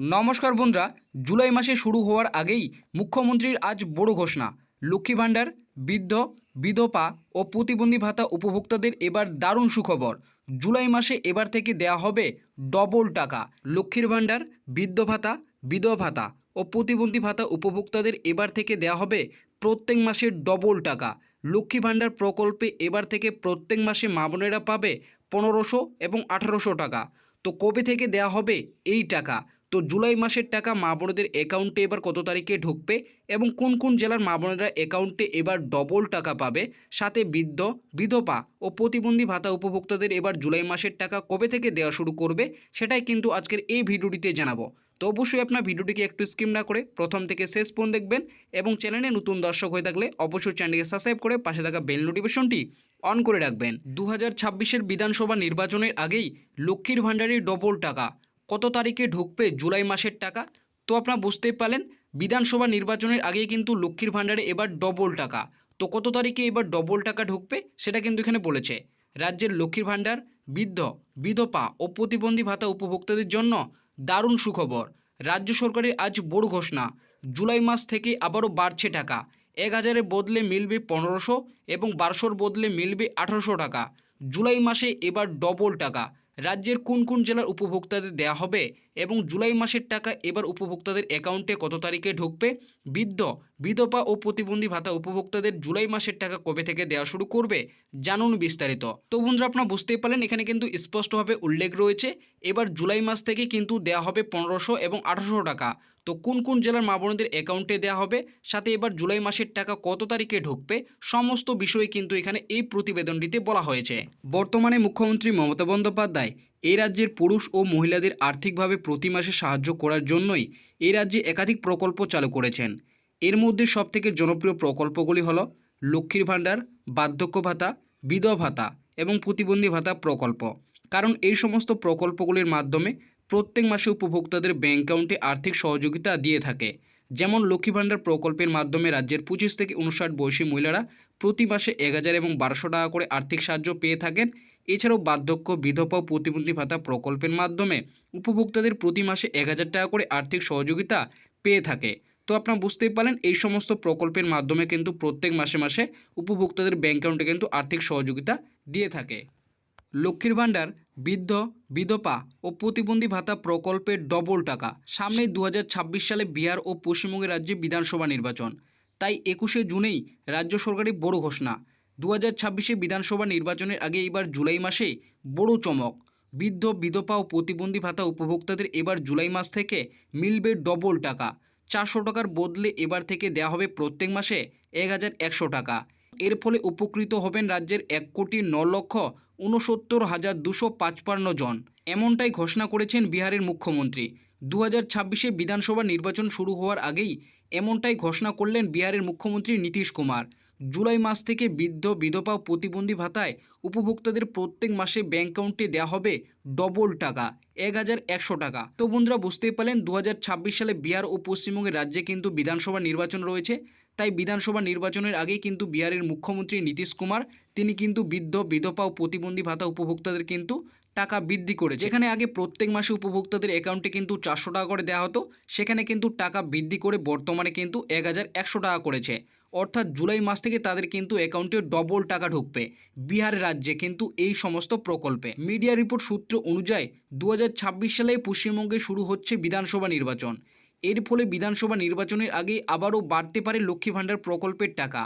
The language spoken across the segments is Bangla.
নমস্কার বন্ধুরা, জুলাই মাসে শুরু হওয়ার আগেই মুখ্যমন্ত্রীর আজ বড় ঘোষণা। লক্ষ্মী ভাণ্ডার, বৃদ্ধ, বিধবা ও প্রতিবন্ধী ভাতা উপভোক্তাদের এবার দারুণ সুখবর। জুলাই মাসে এবার থেকে দেয়া হবে ডবল টাকা। লক্ষ্মীর ভাণ্ডার, বৃদ্ধ ভাতা, বিধবা ভাতা ও প্রতিবন্ধী ভাতা উপভোক্তাদের এবার থেকে দেয়া হবে প্রত্যেক মাসে ডবল টাকা। লক্ষ্মী ভাণ্ডার প্রকল্পে এবার থেকে প্রত্যেক মাসে মা বোনেরা পাবে পনেরোশো এবং আঠারোশো টাকা। তো কবে থেকে দেয়া হবে এই টাকা? তো জুলাই মাসের টাকা মা বোনেদের অ্যাকাউন্টে এবার কত তারিখে ঢুকবে এবং কোন কোন জেলার মা বোনেরা অ্যাকাউন্টে এবার ডবল টাকা পাবে? সাথে বৃদ্ধ, বিধবা ও প্রতিবন্ধী ভাতা উপভোক্তাদের এবার জুলাই মাসের টাকা কবে থেকে দেওয়া শুরু করবে? সেটাই কিন্তু আজকের এই ভিডিওটিতে জানাব। তো অবশ্যই আপনার ভিডিওটিকে একটু স্কিম না করে প্রথম থেকে শেষ পর্যন্ত দেখবেন এবং চ্যানেলে নতুন দর্শক হয়ে থাকলে অবশ্যই চ্যানেলকে সাবস্ক্রাইব করে পাশে থাকা বেল নোটিফিকেশনটি অন করে রাখবেন। দু হাজার বিধানসভা নির্বাচনের আগেই লক্ষ্মীর ভাণ্ডারের ডবল টাকা। কত তারিখে ঢুকবে জুলাই মাসের টাকা? তো আপনারা বুঝতেই পারলেন, বিধানসভা নির্বাচনের আগে কিন্তু লক্ষ্মীর ভাণ্ডারে এবার ডবল টাকা। তো কত তারিখে এবার ডবল টাকা ঢুকবে, সেটা কিন্তু এখানে বলেছে। রাজ্যের লক্ষ্মীর ভাণ্ডার, বৃদ্ধ, বিধবা ও প্রতিবন্ধী ভাতা উপভোক্তাদের জন্য দারুণ সুখবর। রাজ্য সরকারের আজ বড় ঘোষণা, জুলাই মাস থেকে আবারও বাড়ছে টাকা। এক হাজারের বদলে মিলবে পনেরোশো এবং বারোশোর বদলে মিলবে আঠারোশো টাকা। জুলাই মাসে এবার ডবল টাকা। রাজ্যের কোন কোন জেলার উপভোক্তাদের দেয়া হবে এবং জুলাই মাসের টাকা এবার উপভোক্তাদের অ্যাকাউন্টে কত তারিখে ঢুকবে? বৃদ্ধ, বিধবা ও প্রতিবন্ধী ভাতা উপভোক্তাদের জুলাই মাসের টাকা কবে থেকে দেওয়া শুরু করবে? জানুন বিস্তারিত। তো বন্ধুরা, আপনারা বুঝতেই পারলেন, এখানে কিন্তু স্পষ্টভাবে উল্লেখ রয়েছে। এবার জুলাই মাস থেকে কিন্তু দেয়া হবে পনেরোশো এবং আঠারোশো টাকা। তো কোন কোন জেলার মা বোনদের অ্যাকাউন্টে দেওয়া হবে? সাথে এবার জুলাই মাসের টাকা কত তারিখে ঢুকবে? সমস্ত বিষয় কিন্তু এখানে এই প্রতিবেদনটিতে বলা হয়েছে। বর্তমানে মুখ্যমন্ত্রী মমতা বন্দ্যোপাধ্যায় এই রাজ্যের পুরুষ ও মহিলাদের আর্থিকভাবে প্রতি মাসে সাহায্য করার জন্যই এই রাজ্যে একাধিক প্রকল্প চালু করেছেন। এর মধ্যে সবথেকে জনপ্রিয় প্রকল্পগুলি হলো লক্ষ্মীর ভাণ্ডার, বার্ধক্য ভাতা, বিধবা ভাতা এবং প্রতিবন্ধী ভাতা প্রকল্প। কারণ এই সমস্ত প্রকল্পগুলির মাধ্যমে প্রত্যেক মাসে উপভোক্তাদের ব্যাঙ্ক অ্যাকাউন্টে আর্থিক সহযোগিতা দিয়ে থাকে। যেমন লক্ষ্মী ভাণ্ডার প্রকল্পের মাধ্যমে রাজ্যের পঁচিশ থেকে উনষাট বয়সী মহিলারা প্রতি মাসে এক হাজার এবং বারোশো টাকা করে আর্থিক সাহায্য পেয়ে থাকেন। এছাড়াও বার্ধক্য, বিধবা প্রতিবন্ধী ভাতা প্রকল্পের মাধ্যমে উপভোক্তাদের প্রতি মাসে এক হাজার টাকা করে আর্থিক সহযোগিতা পেয়ে থাকে। তো আপনারা বুঝতেই পারেন এই সমস্ত প্রকল্পের মাধ্যমে কিন্তু প্রত্যেক মাসে মাসে উপভোক্তাদের ব্যাঙ্ক অ্যাকাউন্টে কিন্তু আর্থিক সহযোগিতা দিয়ে থাকে। লক্ষ্মীর ভাণ্ডার, বৃদ্ধ, বিধবা ও প্রতিবন্ধী ভাতা প্রকল্পের ডবল টাকা। সামনে দু সালে বিহার ও পশ্চিমবঙ্গের রাজ্যে বিধানসভা নির্বাচন। তাই একুশে জুনেই রাজ্য সরকারের বড় ঘোষণা। দু হাজার ছাব্বিশে বিধানসভা নির্বাচনের আগে এবার জুলাই মাসে বড় চমক। বৃদ্ধ, বিধবা ও প্রতিবন্ধী ভাতা উপভোক্তাদের এবার জুলাই মাস থেকে মিলবে ডবল টাকা। চারশো টাকার বদলে এবার থেকে দেওয়া হবে প্রত্যেক মাসে এক হাজার একশো টাকা। এর ফলে উপকৃত হবেন রাজ্যের এক কোটি ন লক্ষ উনসত্তর হাজার দুশো পাঁচপান্ন জন। এমনটাই ঘোষণা করেছেন বিহারের মুখ্যমন্ত্রী। দু হাজার ছাব্বিশে বিধানসভা নির্বাচন শুরু হওয়ার আগেই এমনটাই ঘোষণা করলেন বিহারের মুখ্যমন্ত্রী নীতিশ কুমার। জুলাই মাস থেকে বৃদ্ধ, বিধবা প্রতিবন্ধী ভাতায় উপভোক্তাদের প্রত্যেক মাসে ব্যাঙ্ক অ্যাকাউন্টে দেওয়া হবে ডবল টাকা, এক হাজার একশো টাকা। তো বন্ধুরা বুঝতেই পারলেন দু হাজার ছাব্বিশ সালে বিহার ও পশ্চিমবঙ্গের রাজ্যে কিন্তু বিধানসভা নির্বাচন রয়েছে। তাই বিধানসভা নির্বাচনের আগেই কিন্তু বিহারের মুখ্যমন্ত্রী নীতিশ কুমার, তিনি কিন্তু বৃদ্ধ, বিধবা ও প্রতিবন্ধী ভাতা উপভোক্তাদের কিন্তু টাকা বৃদ্ধি করেছে। যেখানে আগে প্রত্যেক মাসে উপভোক্তাদের অ্যাকাউন্টে কিন্তু চারশো টাকা করে দেওয়া হতো, সেখানে কিন্তু টাকা বৃদ্ধি করে বর্তমানে কিন্তু এক হাজার একশো টাকা করেছে। অর্থাৎ জুলাই মাস থেকে তাদের কিন্তু অ্যাকাউন্টে ডবল টাকা ঢুকবে। বিহার রাজ্যে কিন্তু এই সমস্ত প্রকল্পে। মিডিয়া রিপোর্ট সূত্র অনুযায়ী দু সালে পশ্চিমবঙ্গে শুরু হচ্ছে বিধানসভা নির্বাচন। এর ফলে বিধানসভা নির্বাচনের আগে আবারও বাড়তে পারে লক্ষ্মী ভাণ্ডার প্রকল্পের টাকা।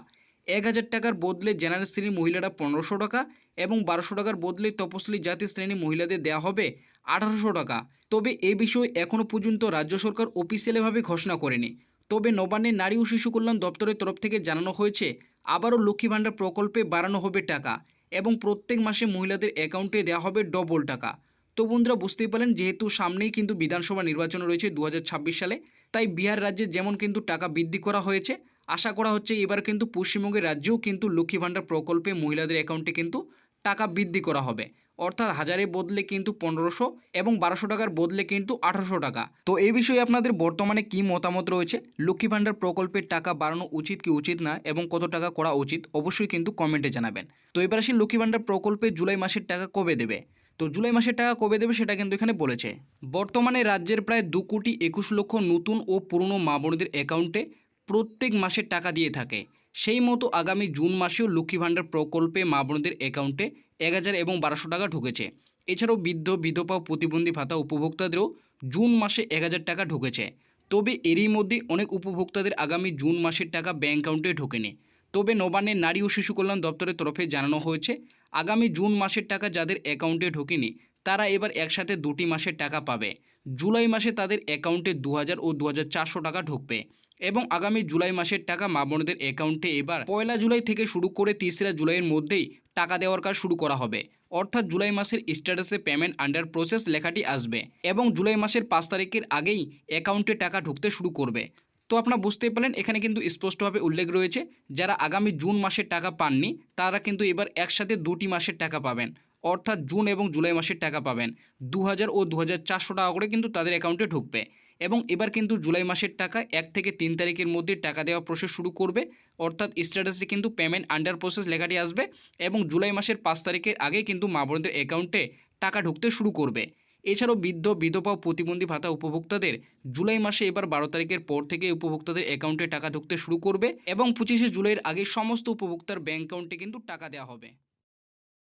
এক হাজার টাকার বদলে জেনারেল শ্রেণির মহিলারা পনেরোশো টাকা এবং বারোশো টাকার বদলে তপশিলি জাতি শ্রেণির মহিলাদের দেওয়া হবে আঠারোশো টাকা। তবে এ বিষয়ে এখনও পর্যন্ত রাজ্য সরকার অফিসিয়ালিভাবে ঘোষণা করেনি। তবে নবান্নের নারী ও শিশু কল্যাণ দপ্তরের তরফ থেকে জানানো হয়েছে, আবারও লক্ষ্মী ভাণ্ডার প্রকল্পে বাড়ানো হবে টাকা এবং প্রত্যেক মাসে মহিলাদের অ্যাকাউন্টে দেওয়া হবে ডবল টাকা। তো বন্ধুরা বুঝতেই পারেন যেহেতু সামনেই কিন্তু বিধানসভা নির্বাচন রয়েছে দু হাজার ছাব্বিশ সালে, তাই বিহার রাজ্যে যেমন কিন্তু টাকা বৃদ্ধি করা হয়েছে, আশা করা হচ্ছে এবার কিন্তু পশ্চিমবঙ্গের রাজ্যেও কিন্তু লক্ষ্মী ভাণ্ডার প্রকল্পে মহিলাদের অ্যাকাউন্টে কিন্তু টাকা বৃদ্ধি করা হবে। অর্থাৎ হাজারের বদলে কিন্তু পনেরোশো এবং বারোশো টাকার বদলে কিন্তু আঠারোশো টাকা। তো এই বিষয়ে আপনাদের বর্তমানে কি মতামত রয়েছে? লক্ষ্মী ভাণ্ডার প্রকল্পের টাকা বাড়ানো উচিত কি উচিত না এবং কত টাকা করা উচিত? অবশ্যই কিন্তু কমেন্টে জানাবেন। তো এবার আসি লক্ষ্মী ভাণ্ডার প্রকল্পে জুলাই মাসের টাকা কবে দেবে? তো জুলাই মাসের টাকা কবে দেবে সেটা কিন্তু এখানে বলেছে। বর্তমানে রাজ্যের প্রায় দু কোটি একুশ লক্ষ নতুন ও পুরনো মা বোনদের অ্যাকাউন্টে প্রত্যেক মাসে টাকা দিয়ে থাকে। সেই মতো আগামী জুন মাসেও লক্ষ্মী ভাণ্ডার প্রকল্পে মা বোনদের অ্যাকাউন্টে এক হাজার এবং বারোশো টাকা ঢুকেছে। এছাড়াও বৃদ্ধ, বিধবা, প্রতিবন্ধী ভাতা উপভোক্তাদেরও জুন মাসে এক হাজার টাকা ঢুকেছে। তবে এরই মধ্যে অনেক উপভোক্তাদের আগামী জুন মাসের টাকা ব্যাঙ্ক অ্যাকাউন্টে ঢোকেনি। তবে নবান্নের নারী ও শিশু কল্যাণ দপ্তরের তরফে জানানো হয়েছে আগামী জুন মাসের টাকা যাদের অ্যাকাউন্টে ঢোকেনি, তারা এবার একসাথে দুটি মাসের টাকা পাবে। জুলাই মাসে তাদের অ্যাকাউন্টে দু হাজার ও দু হাজার চারশো টাকা ঢুকবে এবং আগামী জুলাই মাসের টাকা মা বোনদের অ্যাকাউন্টে এবার পয়লা জুলাই থেকে শুরু করে তিসরা জুলাইয়ের মধ্যেই টাকা দেওয়ার কাজ শুরু করা হবে। অর্থাৎ জুলাই মাসের স্ট্যাটাসে পেমেন্ট আন্ডার প্রসেস লেখাটি আসবে এবং জুলাই মাসের পাঁচ তারিখের আগেই অ্যাকাউন্টে টাকা ঢুকতে শুরু করবে। তো আপনারা বুঝতেই পারলেন, এখানে কিন্তু স্পষ্টভাবে উল্লেখ রয়েছে, যারা আগামী জুন মাসের টাকা পাননি, তারা কিন্তু এবার একসাথে দুটি মাসের টাকা পাবেন। অর্থাৎ জুন এবং জুলাই মাসের টাকা পাবেন। দু হাজার ও দু হাজার চারশো টাকা করে কিন্তু তাদের অ্যাকাউন্টে ঢুকবে। এবং এবার কিন্তু জুলাই মাসের টাকা এক থেকে তিন তারিখের মধ্যে টাকা দেওয়া প্রসেস শুরু করবে। অর্থাৎ স্ট্যাটাসে কিন্তু পেমেন্ট আন্ডার প্রসেস লেখাটি আসবে এবং জুলাই মাসের পাঁচ তারিখের আগেই কিন্তু মা বোনদের অ্যাকাউন্টে টাকা ঢুকতে শুরু করবে। এছাড়াও বৃদ্ধ, বিধবা প্রতিবন্ধী ভাতা উপভোক্তাদের জুলাই মাসে এবার বারো তারিখের পর থেকে উপভোক্তাদের অ্যাকাউন্টে টাকা ঢুকতে শুরু করবে এবং পঁচিশে জুলাইয়ের আগে সমস্ত উপভোক্তার ব্যাঙ্ক অ্যাকাউন্টে কিন্তু টাকা দেওয়া হবে।